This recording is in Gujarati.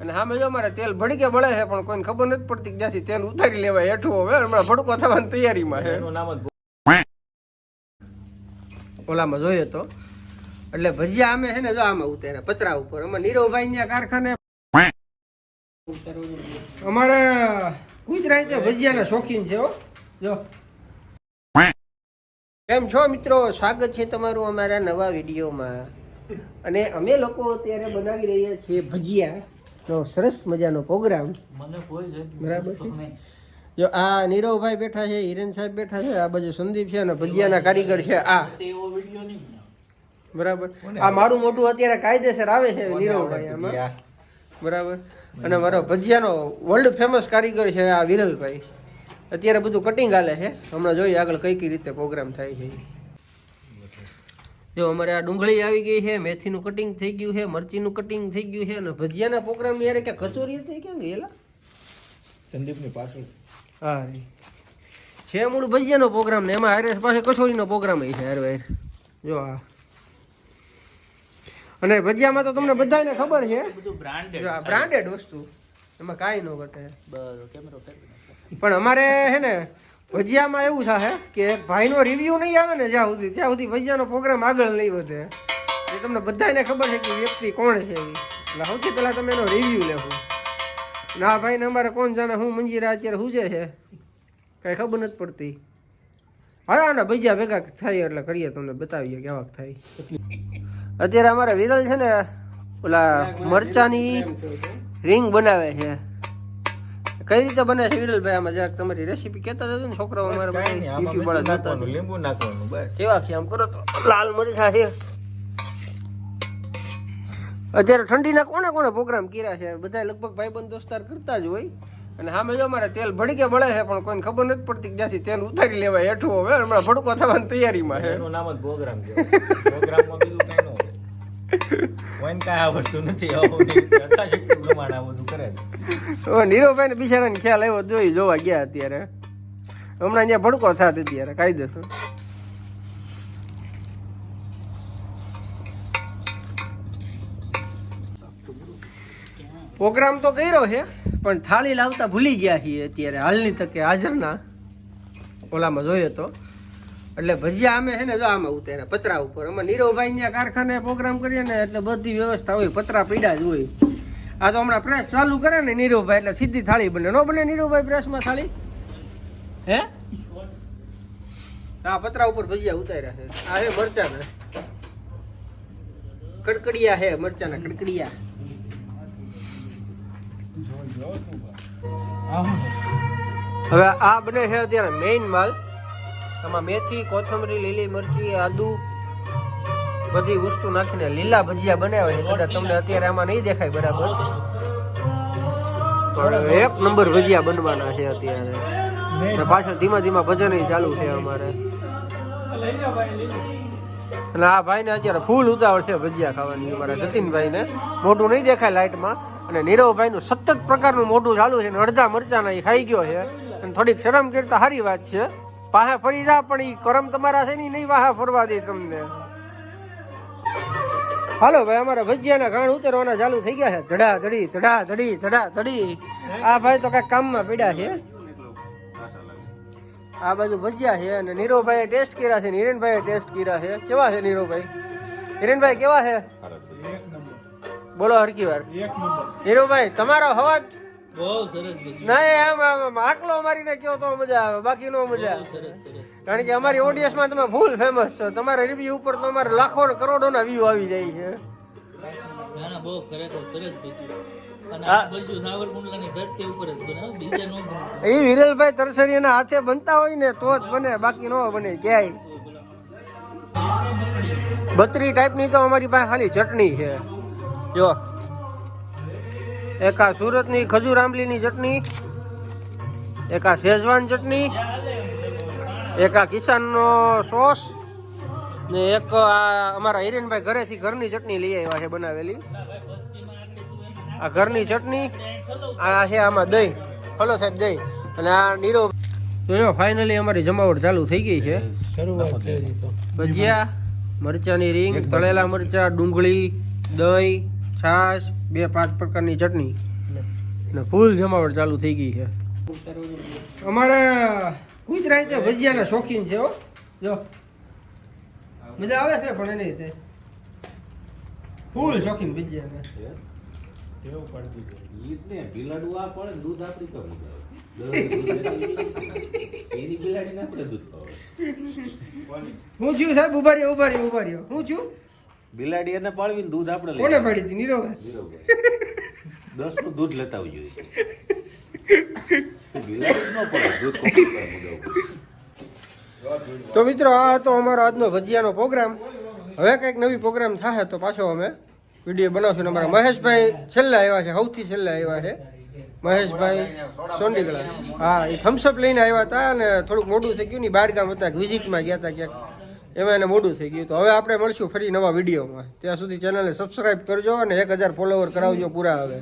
અને સામે જો અમારે તેલ ભડકે બળે છે પણ કોઈને ખબર નથી પડતી કે જ્યાંથી તેલ ઉતારી લેવાય હેઠું હવે હમણાં ભડકો થવાની તૈયારીમાં છે. ઓલામાં જોઈએ તો એટલે ભજીયા અમે છે ને જો આમાં ઉતાર્યા પતરા ઉપર. અમે નીરવભાઈ ના કારખાને અમારે ગુજરાત ભજીયાના શોખીન છે હો. જો. કેમ છો મિત્રો? સ્વાગત છે તમારું અમારા નવા વિડીયોમાં. અને અમે લોકો અત્યારે બનાવી રહ્યા છીએ ભજીયા. નો સરસ મજાનો પ્રોગ્રામ મને કોઈ છે બરાબર છે? જો આ નીરવભાઈ બેઠા છે હિરેન સાહેબ બેઠા છે આ બાજુ સંદીપ છે અને ભજીયાના કારીગર છે આ. એવો વિડિયો નહીં બરાબર. આ મારું મોટું અત્યારે કાયદેસર આવે છે નીરવભાઈ આમાં. બરાબર. અને મારો ભજીયાનો વર્લ્ડ ફેમસ કારીગર છે આ વિરલભાઈ. અત્યારે બધું કટિંગ હાલે છે. હમણાં જોઈએ આગળ કઈ કઈ રીતે પ્રોગ્રામ થાય છે. જો અમારે આ ડુંગળી આવી ગઈ છે મેથીનું કટિંગ થઈ ગયું છે મરચીનું કટિંગ થઈ ગયું છે અને ભજીયાના પ્રોગ્રામ યારે કે કચોરી થઈ ક્યાં ગયેલા સંદીપની પાછળ હા. છે મૂળ ભજીયાનો પ્રોગ્રામ ને એમાં હારે પાસે કચોરીનો પ્રોગ્રામ છે હારે વાર જો આ. અને ભજીયામાં તો તમને બધાને ખબર છે. બ્રાન્ડેડ આ બ્રાન્ડેડ વસ્તુ. એમાં કાંઈ ન ઘટે. બરાબર કેમેરો પણ અમારે હે ને ભજીયામાં એવું થાય કે ભાઈનો રિવ્યુ નહીં આવે ને જ્યાં સુધી, ત્યાં સુધી ભજીયાનો પ્રોગ્રામ આગળ નહીં વધે. એ તમને બધાને ખબર છે કે વ્યક્તિ કોણ છે એટલે સૌથી પહેલાં તમે એનો રિવ્યુ લેવો ના, ભાઈને અમારે કોણ જાણે હું મંજીરા અત્યારે હુજે છે, કાંઈ ખબર નથી પડતી. હા, ના, ભજીયા ભેગા થાય એટલે કરીએ, તમને બતાવીએ કેવાક થાય. અત્યારે અમારે વિરલ છે ને, ઓલા મરચાની રિંગ બનાવે છે. કઈ રીતે બને છે વિરલભાઈ? આમાં જરાક તમારી રેસીપી કહેતા હતા ને છોકરાઓ અમારે યુટ્યુબ વાળા જોતા. લીંબુ નાખવાનું બસ. કેવા છે આમ કરો તો? લાલ મરચા છે. અત્યારે ઠંડીના કોને કોને પ્રોગ્રામ કર્યા છે? બધા લગભગ ભાઈબંધ દોસ્તાર કરતા જ હોય. અને સામે જો અમારે તેલ ભડકે બળે છે પણ કોઈને ખબર નથી પડતી કે જ્યાંથી તેલ ઉતારી લેવાય હેઠું. હવે હમણાં ભડકો થવાની તૈયારીમાં છે. એનું નામ જ પ્રોગ્રામ પ્રોગ્રામમાં કોઈને કાંઈ આ નથી કરે છે. હવે નીરવભાઈ ને બિચારાને ખ્યાલ આવ્યો જોઈ, જોવા ગયા અત્યારે. હમણાં અહીંયા ભડકો થાત અત્યારે કાયદેસર પ્રોગ્રામ તો કર્યો છે, પણ થાળી લાવતા ભૂલી ગયા છીએ અત્યારે હાલની તકે હાજરના. ઓલામાં જોઈએ તો. એટલે ભજીયા અમે છે ને જો આમાં ઉતાર્યા, પતરા ઉપર. અમે નીરવભાઈ ત્યાં કારખાને પ્રોગ્રામ કરીએ ને એટલે બધી વ્યવસ્થા હોય, પતરા પીડા જ હોય. આ તો હમણાં પ્રેસ ચાલુ કરે ને નીરવભાઈ, એટલે સીધી થાળી બને. નો બને નીરવભાઈ પ્રેસમાં થાળી? હે? હા, પતરા ઉપર ભજીયા ઉતાર્યા છે. આ હે મરચાના. કડકડિયા હે મરચાના કડકડિયા. હવે આ બને છે અત્યારે મેઇન માલ. આમાં મેથી, કોથમરી, લીલી મરચી, આદુ બધી વસ્તુ નાખીને લીલા ભજીયા બનાવે છે. કદાચ તમને અત્યારે આમાં નહીં દેખાય બરાબર. પણ એક નંબર ભજીયા બનવાના છે અત્યારે. પાછળ ધીમા ધીમા ભજન ચાલુ છે અમારે. અને આ ભાઈને અત્યારે ફૂલ ઉતાવળ છે ભજીયા ખાવાની અમારા જતીનભાઈને. મોઢું નહીં દેખાય લાઇટમાં. અને નીરવભાઈનું સતત પ્રકારનું મોઢું ચાલુ છે અને અડધા મરચાના એ ખાઈ ગયો છે. અને થોડીક શરમ કરતા સારી વાત છે. પાહે ફરી જા પણ ઈ કરમ તમારા છે ને નહીં વાહા ફરવા દે તમને. હાલો ભાઈ અમારા ભજીયાના ઘાણ ઉતરવાના ચાલુ થઈ ગયા છે. ધડા ધડી ધડા ધડી ધડા ધડી. આ ભાઈ તો કંઈક કામમાં પીડ્યા છે. આ બાજુ ભજીયા છે અને નીરવભાઈએ ટેસ્ટ કર્યા છે ને હિરેનભાઈએ ટેસ્ટ કર્યા છે. કેવા છે નીરવભાઈ હિરેનભાઈ કેવા છે? બોલો હરકી વાર. નીરવભાઈ તમારો અવાજ બહુ સરસ નહીં આમ આમ આકલો મારીને કયો તો મજા આવે બાકી નો મજા આવે. સરસ સરસ. કારણ કે અમારી ઓડિયન્સમાં તમે ફૂલ ફેમસ છો. તમારા રિવ્યુ ઉપર તો અમારે લાખો કરોડોના વ્યૂ આવી જાય છે. ના ના બહુ ખરેખર સરસ ભજીયું અને આ આ સાવરકુંડલાની ધરતી ઉપર જ બને બીજા નો બને. એ વિરલભાઈ તરસરીના હાથે બનતા હોય ને તો જ બને બાકી નો બને ક્યાંય. બત્રી ટાઈપની તો અમારી પાસે ખાલી ચટણી છે. જો. એક આ સુરતની ખજૂર આંબલીની ચટણી એક આ શેઝવાન ચટણી એક આ કિસાનનો સોસ ને એક આ અમારા હિરેનભાઈ ઘરેથી ઘરની ચટણી લઈ આવ્યા છે બનાવેલી. આ ઘરની ચટણી આ છે આમાં દહીં. ખલો સાહેબ દહીં. અને આ નીરો જોયો ફાઇનલી અમારી જમાવટ ચાલુ થઈ ગઈ છે. ભજીયા મરચાની રીંગ તળેલા મરચા ડુંગળી દહીં છાશ બે પાંચ પ્રકારની ચટણી. ને ફૂલ જમાવટ ચાલુ થઈ ગઈ છે. અમારે ગુજરાત ભજીયાના શોખીન છે હો. જો. મજા આવે છે પણ એની રીતે. ફૂલ શોખીન ભજીયાના. હું છું સાહેબ ઊભા રહ્યો ઊભા રહ્યો ઊભા રહ્યો. હું છું? બિલાડી એને પાળવીને દૂધ આપણે કોને પાડી હતી? નીરવ? દસનું દૂધ લેતા આવજો બિલાડી ન પડે દૂધ? તો મિત્રો આ હતો અમારો આજનો ભજીયાનો પ્રોગ્રામ હવે કંઈક નવી પ્રોગ્રામ થાય તો પાછો અમે વીડિયો બનાવશું ને અમારા મહેશભાઈ છેલ્લા આવ્યા છે સૌથી છેલ્લા આવ્યા છે. મહેશભાઈ સોંડીગલા હા એ થમ્સઅપ લઈને આવ્યા હતા અને થોડુંક મોડું થઈ ગયું ને બહાર ગામ હતા વિઝિટમાં ગયા હતા ક્યાંક. એમાં એને મોડું થઈ ગયું. તો હવે આપણે મળશું ફરી નવા વિડીયોમાં. ત્યાં સુધી ચેનલને સબસ્ક્રાઈબ કરજો અને એક હજાર ફોલોવર કરાવજો પૂરા હવે.